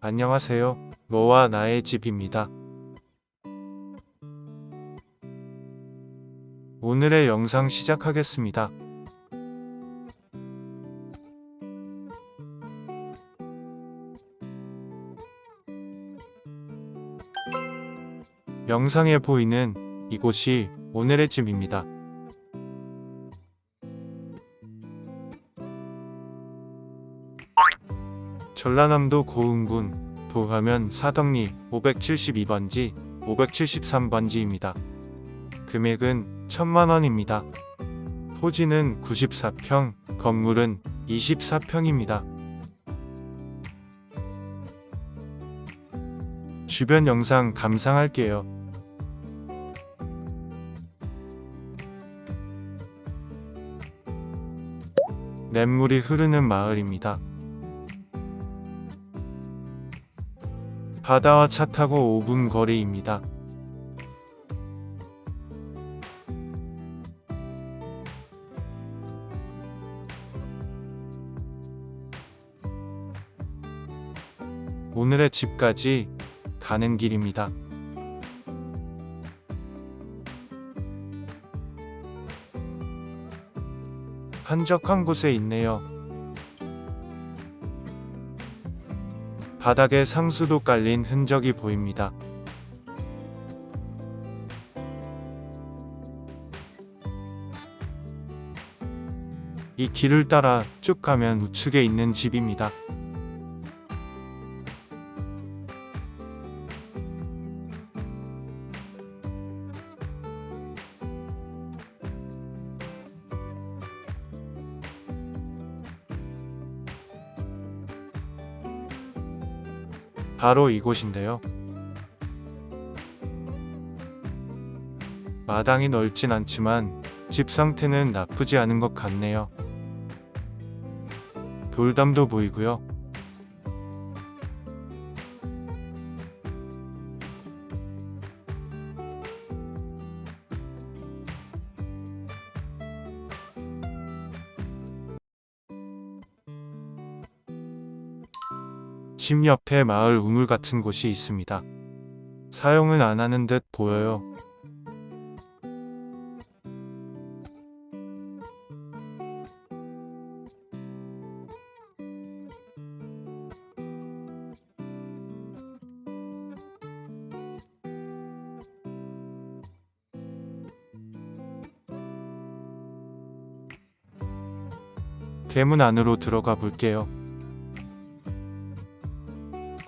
안녕하세요. 너와 나의 집입니다. 오늘의 영상 시작하겠습니다. 영상에 보이는 이곳이 오늘의 집입니다. 전라남도 고흥군 도하면 사덕리 572번지, 573번지입니다. 금액은 1000만 원입니다. 토지는 94평, 건물은 24평입니다. 주변 영상 감상할게요. 냇물이 흐르는 마을입니다. 바다와 차 타고 5분 거리입니다. 오늘의 집까지 가는 길입니다. 한적한 곳에 있네요. 바닥에 상수도 깔린 흔적이 보입니다. 이 길을 따라 쭉 가면 우측에 있는 집입니다. 바로 이곳인데요. 마당이 넓진 않지만 집 상태는 나쁘지 않은 것 같네요. 돌담도 보이고요. 집 옆에 마을 우물 같은 곳이 있습니다. 사용은 안 하는 듯 보여요. 대문 안으로 들어가 볼게요.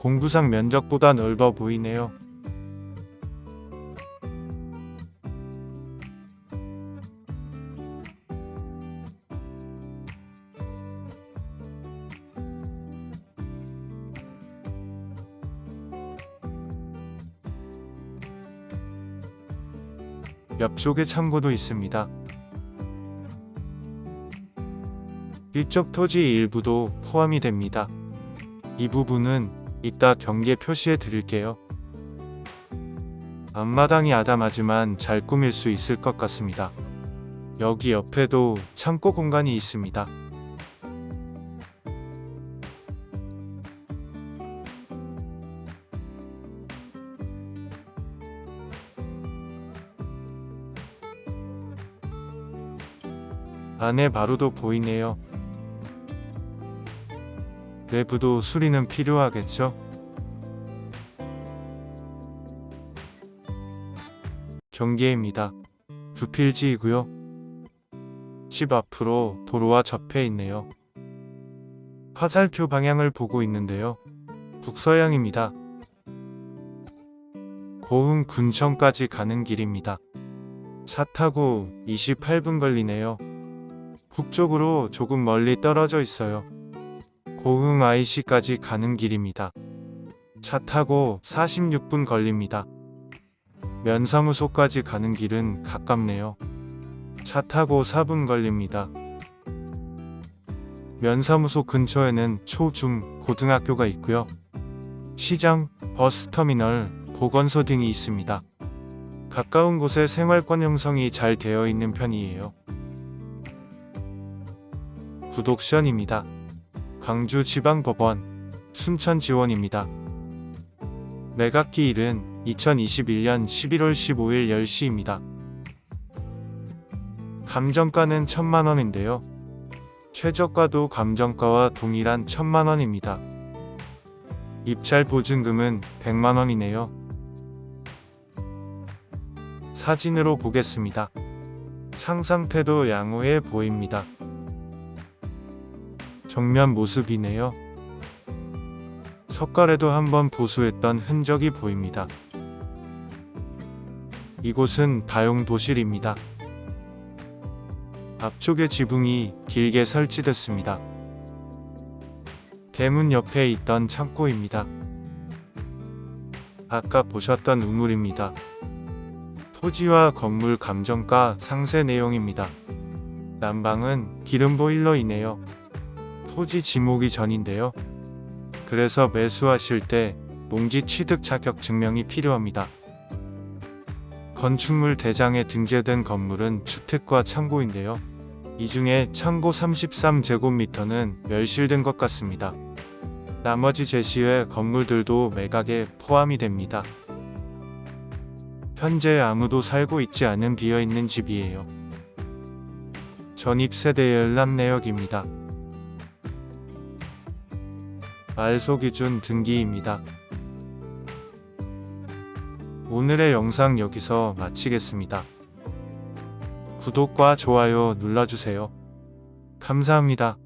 공구상 면적보다 넓어 보이네요. 옆쪽에 창고도 있습니다. 이쪽 토지 일부도 포함이 됩니다. 이 부분은 이따 경계 표시해 드릴게요. 앞마당이 아담하지만 잘 꾸밀 수 있을 것 같습니다. 여기 옆에도 창고 공간이 있습니다. 안에 마루도 보이네요. 내부도 수리는 필요하겠죠? 경계입니다. 두 필지이고요. 집 앞으로 도로와 접해 있네요. 화살표 방향을 보고 있는데요. 북서향입니다. 고흥 군청까지 가는 길입니다. 차 타고 28분 걸리네요. 북쪽으로 조금 멀리 떨어져 있어요. 고흥 IC까지 가는 길입니다. 차 타고 46분 걸립니다. 면사무소까지 가는 길은 가깝네요. 차 타고 4분 걸립니다. 면사무소 근처에는 초, 중, 고등학교가 있고요. 시장, 버스터미널, 보건소 등이 있습니다. 가까운 곳에 생활권 형성이 잘 되어 있는 편이에요. 구독션입니다. 광주지방법원 순천지원입니다. 매각기일은 2021년 11월 15일 10시입니다. 감정가는 1000만원인데요. 최저가도 감정가와 동일한 1000만원입니다. 입찰 보증금은 100만원이네요. 사진으로 보겠습니다. 창 상태도 양호해 보입니다. 정면 모습이네요. 석가래도 한번 보수했던 흔적이 보입니다. 이곳은 다용도실입니다. 앞쪽에 지붕이 길게 설치됐습니다. 대문 옆에 있던 창고입니다. 아까 보셨던 우물입니다. 토지와 건물 감정가 상세 내용입니다. 난방은 기름 보일러이네요. 토지 지목이 전인데요. 그래서 매수하실 때 농지 취득 자격 증명이 필요합니다. 건축물 대장에 등재된 건물은 주택과 창고인데요. 이 중에 창고 33제곱미터는 멸실된 것 같습니다. 나머지 제시의 건물들도 매각에 포함이 됩니다. 현재 아무도 살고 있지 않은 비어있는 집이에요. 전입세대 열람 내역입니다. 말소 기준 등기입니다. 오늘의 영상 여기서 마치겠습니다. 구독과 좋아요 눌러주세요. 감사합니다.